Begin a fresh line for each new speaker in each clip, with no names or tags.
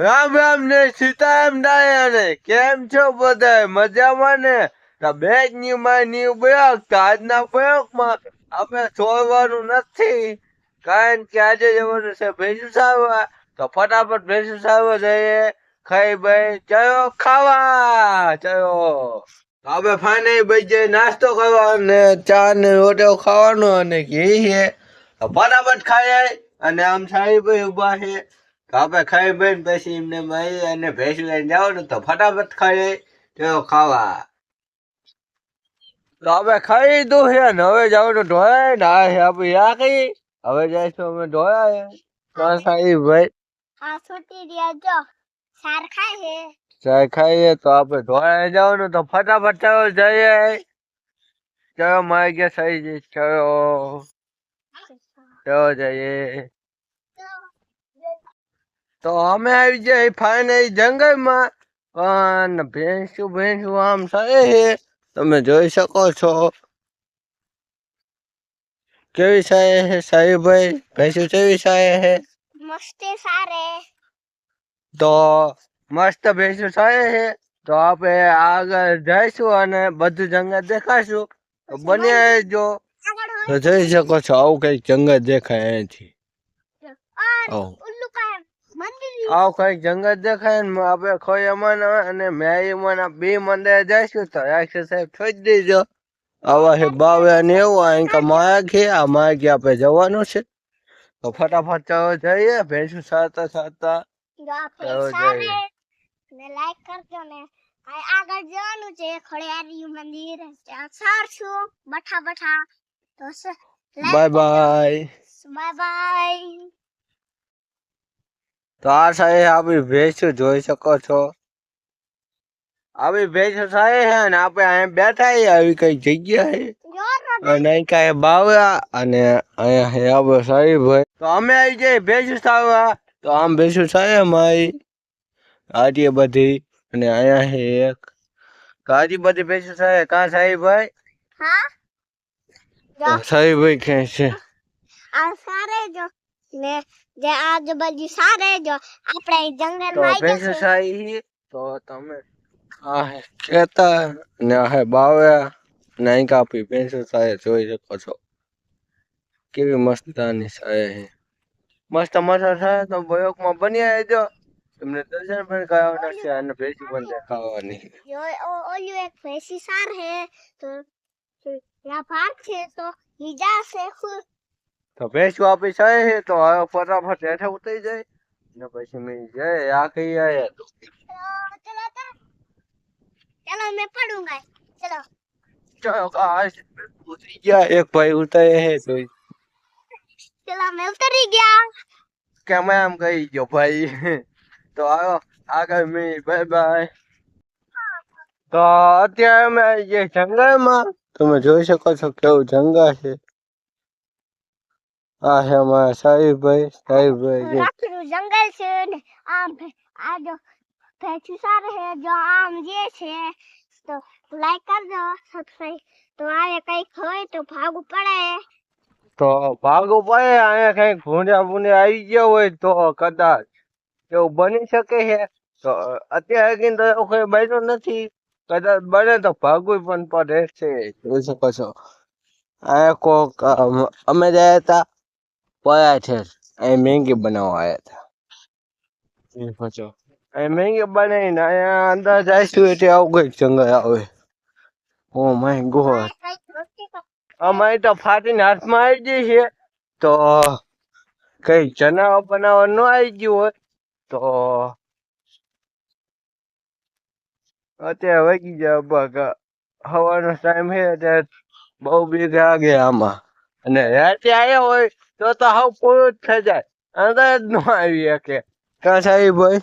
રામ રામ ને સીતારામ ડાયા કેમ છો બધા મજામાં ને? બે ની માં ની પ્રયોગ તો આજના પ્રયોગમાં આપણે છોડવાનું નથી. કારણ કે આજે જવાનું છે ભેંસુ સારવા તો ફટાફટ ભેંસુ સારવા જઈએ. ખાઈ ભાઈ ચલો ખાવા ચલો હવે ફાને ભાઈ નાસ્તો કરવા ચા ને રોટલો ખાવાનો અને ઘી છે ફટાફટ ખાઈ અને આમ સાહેબ ઊભા છે. આપણે ખાઈ બેન પછી એમને મળી અને ભેંસ લઈને જવાનું તો ફટાફટ ખાઈ તેઓ ખાવા. તો હવે ખાઈ લીધું છે ને હવે જવાનું ઢોળાય ને આ છે આ કઈ હવે જઈશું અમે ઢોળાય તો ખાઈ ભાઈ?
આ છૂટી રહ્યા જો. સાર ખાય છે
ચાય ખાઈએ તો આપણે ઢોળાય જવાનું તો ફટાફટ ચાલો જઈએ. ચલો મારી ગયા સહી જઈ ચલો. ચલો જઈએ. તો અમે આવી જાય ફાઈનલ જંગલમાં. પણ ભેંસું ભેંસું આમ સારી છે તમે જોઈ શકો છો. કેવી સાય છે સાહેબભાઈ ભેંસું કેવી સારી છે
મસ્તી સારે.
તો મસ્ત ભેંસું સાય છે તો આપણે આગળ જઈશું અને બધું જંગલ દેખાશું. તો બન્યા જો તો જોઈ શકો છો આવું કંઈક જંગલ દેખાય અહીંથી
હોય
ઓ
ઉલ્લુ કાય મંદિર
આવું કઈ જંગલ દેખાય ને આપણે અમન અને મેરીમાં બે મંદિર જઈશું તો એક્સરસાઇઝ છોડી દેજો. આવા છે બાવે ને એવું અહીં કે માયા છે આ માયા કે આપણે જવાનું છે. તો ફટાફટ ચાલો જઈએ ભેંસું સાતા સાતા
જો
ચાલો જઈએ.
ને લાઈક કરજો ને. આગળ જવાનું છે ખોડિયારી મંદિર. સારશું બઠા બઠા. તો
બાય બાય
બાય બાય
તો આ સાહેબ આપણી ભેંસું જોઈ શકો છો? આવી ભેંસું સાહેબ છે અને આપણે અહીંયા બેઠા આવી કઈ જગ્યા અને અહીં કાંઈ બાવ્યા અને અહીંયા હે આપણે સાહેબ ભાઈ તો અમે આવી જઈએ ભેંસું સારવા તો આમ ભેંસું સાહેબ અમારી આજે બધી અને અહીંયા હે એક. કાજી બધી ભેંસું સાહેબ કાં સાહેબ ભાઈ?
હા? જો
ભાઈ ક્યાં છે?
આ સારે જો. ને જે આજુબાજુ સારે જો આપણે અહીં
તો
જંગલમાં આવી
ભેંસું
જશું.
સારી છે તો તમે આ હે ખેતર ને આ હે બાવ્યા ને અહીં કાપી ભેંસું સારી જોઈ શકો છો. કેવી મસ્તાની સારી છે મસ્ત મસ્ત થાય તો પ્રયોગમાં બની આવજો તમને દર્શન પણ કરાવવાના છે અને ભેંસી પણ દેખાવાની.
જો ઓ- ઓલું એક ભેંસી સાર હે તો તો ત્યાં ભાગ છે તો હીજા છે ખુદ.
તો ભેંસું આપી છે તો આયો ફટાફટ હેઠે ઉતરી જાય. ને પછી મેં જય આ કઈ આયા તો.
ચલો મેં પડુંગા ચલો.
ચલો કાશ ઉતરી ગયા. એક ભાઈ ઉતરે હે તો
ચલો મેં ઉતરી ગયા.
કેમ આમ કહી ગયો ભાઈ? તો આવો આગળ મેં બાય બાય તો અત્યારે અમે જે જંગલમાં તમે જોઈ શકો છો કેવું જંગલ છે. આ હે અમારા સાહેબભાઈ સાહેબભાઈ જે.
જંગલ છે ને આમ આ જો ભેંસું સાર હે જો આમ જે છે તો લાઈક કરજો સબસ્ક્રાઇબ તો આવે કંઈક હોય તો ભાગવું પડે.
તો ભાગવું પડે અહીંયા કંઈક ભૂંડા ભૂંડા આવી ગયા હોય તો કદાચ એવું બની શકે છે. તો અત્યારે કઈ તો એવું બન્યો બન્યું નથી. કદાચ બને તો ભાગવું પણ પડે છે. જોઈ શકો છો. અહીંયા કોક અમે ગયા હતા પયા છે. અહીં મેંગી બનાવવા આવ્યા હતા. અહીં મેંગી બનાવીને અહીંયા અંદર જઈશું એટલે આવું કંઈક જંગલ આવે. Oh my God. અમારે તો ફાટીને હાથમાં આવી ગઈ છે. તો કઈ જનાવર બનાવવા ન આવી ગયું હોય તો અત્યારે વાગી જાય હવાનો ટાઈમ છે અત્યારે બહુ બીક લાગે આમાં. અને રાતે આવ્યા હોય તો તો હાવ પૂરું થઈ જાય. અંદર જ ન આવી શકે. કાં સાહેબ ભાઈ?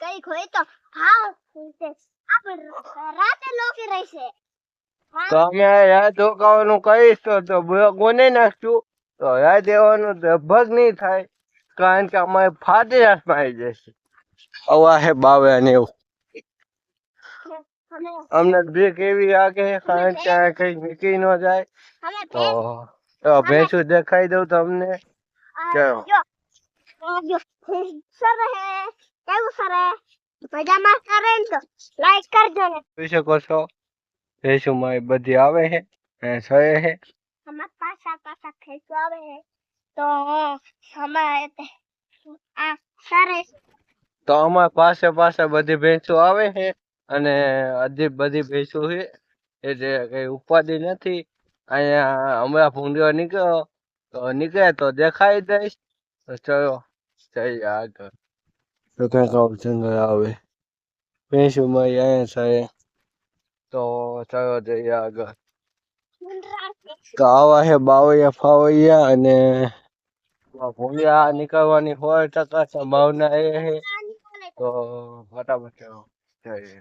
કંઈક હોય તો રાતે લોકી રહેશે.
તો અમે રાત રોકાવાનું કહીશ તો ગોને નાખશું. તો યાદ દેવાનું લગભગ નહીં થાય. કારણ કે અમારે ફાટી હાથમાં આવી જશે. આવા હે બાવે ને એવું. અમને બીક એવી આગે કારણ કે આ કઈ નીકળી ન જાય. તો તો ભેંસું દેખાઈ દઉં તમને
કેવું?
જોઈ શકો છો બધી આવે છે અને સહે છે
પાછા પાછા ખેંચવા આવે હે તો અમે આ સર
તો અમારી પાસે પાસે બધી ભેંસો આવે છે. અને હજી બધી ભેંસો છે એટલે કઈ ઉપાધિ નથી અહીંયા હમણાં ભૂંડ્યો નીકળ્યો તો નીકળે તો દેખાઈ દઈશ. તો ચલો જઈએ આગળ. તો કંઈક આવું જંગલ આવે. ભેંસોમાં ય અહીંયા છે તો ચાલો જઈએ આગળ.
મુંડરા
તો આવા છે બાવૈયા ફાવૈયા અને ભૂંડિયા નીકળવાની સો ટકા સંભાવના એ છે. તો ફટાફટ ચાલો જઈએ.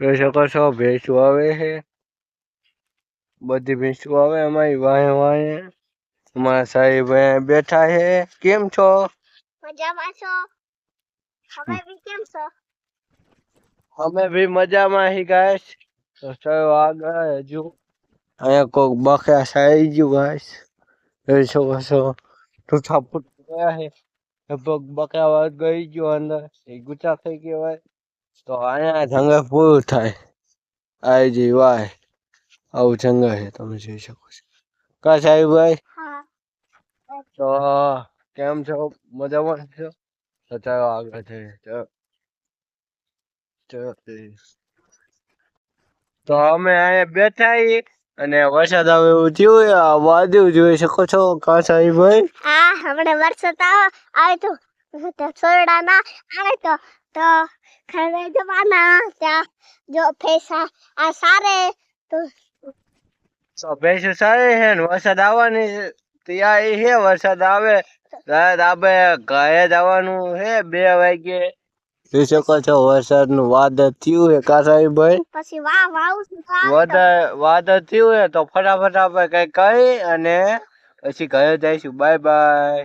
જોઈ શકો છો ભેંસું આવે છે બધી ભેંસું આવે અમારી વાહે વાહે અમારા સાહેબ અહીંયા બેઠા છે કેમ છો
મજામાં છો હવે બી કેમ છો
અમે બી મજામાં હી ગાઈસ તો ચાલો આગળ હજુ અહીંયા કોક બખ્યા સાઈ ગયું ગાઈસ જોઈ શકો છો ટૂઠા ફૂટ ગયા છે લગભગ બકરા વાત ગઈ ગયો અંદર એ ગુચા થઈ ગયો હોય તો અહીંયા જંગલ પૂરું થાય. આઈ જી વાય. આવું જંગલ છે તમે જોઈ શકો છો. કા સાહેબ ભાઈ? તો કેમ છો? મજામાં છો? તો ચાલો આગળ જઈએ. તો અમે અહીંયા બેઠા અને વરસાદ આવે એવું થયું આ વાદળ જોઈ શકો છો. કા સાહેબ ભાઈ?
હા હમણાં વરસાદ આવે તો સોરડા ના આવે તો તો ખરે જવાના ત્યાં જો પૈસા આ સારે તો
તો ભેંસો સારી છે ને વરસાદ આવવાની છે. ત્યાં એ છે વરસાદ આવે. આપણે ઘરે જવાનું છે બે વાગે. જોઈ શકો છો? વરસાદનું વાદળ થયું છે કાસાઈ ભાઈ?
પછી વાહ વાવ
વાદળ વાદળ થયું છે તો ફટાફટ આપણે કઈ કઈ અને પછી ઘરે જઈશું. Bye bye.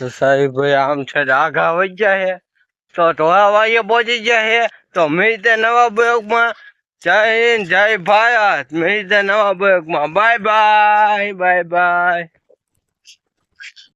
તો સાહેબ ભાઈ આમ છે આઘા વહી ગયા છે તો ધોળા વાઈએ પહોંચી જાય છે તો મિલતે નવા બ્લોગમાં જય હિન્દ, જય ભારત. મિલતે નવા બ્લોગમાં બાય બાય બાય બાય.